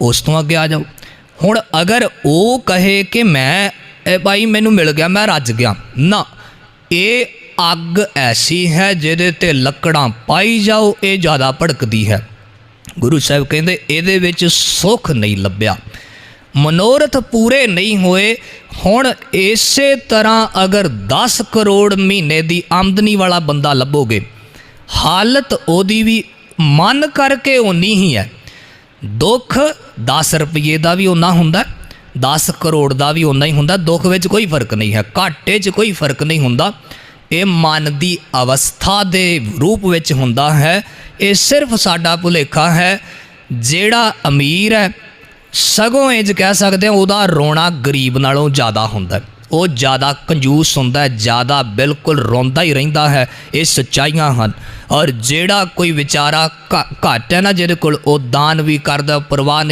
ਉਸ ਤੋਂ ਅੱਗੇ ਆ ਜਾਓ। ਹੁਣ ਅਗਰ ਉਹ ਕਹੇ ਕਿ ਮੈਂ, ਇਹ ਭਾਈ ਮੈਨੂੰ ਮਿਲ ਗਿਆ, ਮੈਂ ਰੱਜ ਗਿਆ। ਨਾ, ਇਹ ਅੱਗ ਐਸੀ ਹੈ ਜਿਹਦੇ ਤੇ ਲੱਕੜਾਂ ਪਾਈ ਜਾਓ, ਇਹ ਜ਼ਿਆਦਾ ਭੜਕਦੀ ਹੈ। ਗੁਰੂ ਸਾਹਿਬ ਕਹਿੰਦੇ, ਇਹਦੇ ਵਿੱਚ ਸੁੱਖ ਨਹੀਂ ਲੱਭਿਆ। ਮਨੋਰਥ ਪੂਰੇ ਨਹੀਂ ਹੋਏ। ਹੁਣ ਇਸੇ ਤਰ੍ਹਾਂ ਅਗਰ 10 ਕਰੋੜ ਮਹੀਨੇ ਦੀ ਆਮਦਨੀ ਵਾਲਾ ਬੰਦਾ ਲੱਭੋਗੇ, ਹਾਲਤ ਉਹਦੀ ਵੀ ਮਨ ਕਰਕੇ ਉਨੀ ਹੀ ਹੈ। ਦੁੱਖ 10 ਰੁਪਏ ਦਾ ਵੀ ਉਨਾ ਹੁੰਦਾ 10 ਕਰੋੜ ਦਾ ਵੀ ਉਨਾ ਹੀ ਹੁੰਦਾ, ਦੁੱਖ ਵਿੱਚ ਕੋਈ ਫ਼ਰਕ ਨਹੀਂ ਹੈ, ਘਾਟੇ 'ਚ ਕੋਈ ਫ਼ਰਕ ਨਹੀਂ ਹੁੰਦਾ ਇਹ ਮਨ ਦੀ ਅਵਸਥਾ ਦੇ ਰੂਪ ਵਿੱਚ ਹੁੰਦਾ ਹੈ, ਇਹ ਸਿਰਫ ਸਾਡਾ ਭੁਲੇਖਾ ਹੈ, ਜਿਹੜਾ ਅਮੀਰ ਹੈ, ਸਗੋਂ ਇੰਜ ਕਹਿ ਸਕਦੇ ਹਾਂ ਉਹਦਾ ਰੋਣਾ ਗਰੀਬ ਨਾਲੋਂ ਜ਼ਿਆਦਾ ਹੁੰਦਾ ਹੈ। ਉਹ ਜ਼ਿਆਦਾ ਕੰਜੂਸ ਹੁੰਦਾ ਹੈ, ਜ਼ਿਆਦਾ ਬਿਲਕੁਲ ਰੋਂਦਾ ਹੀ ਰਹਿੰਦਾ ਹੈ, ਇਹ ਸੱਚਾਈਆਂ ਹਨ। ਔਰ ਜਿਹੜਾ ਕੋਈ ਵਿਚਾਰਾ ਘ- ਘੱਟ ਹੈ ਨਾ ਜਿਹਦੇ ਕੋਲ, ਉਹ ਦਾਨ ਵੀ ਕਰਦਾ, ਪਰਵਾਹ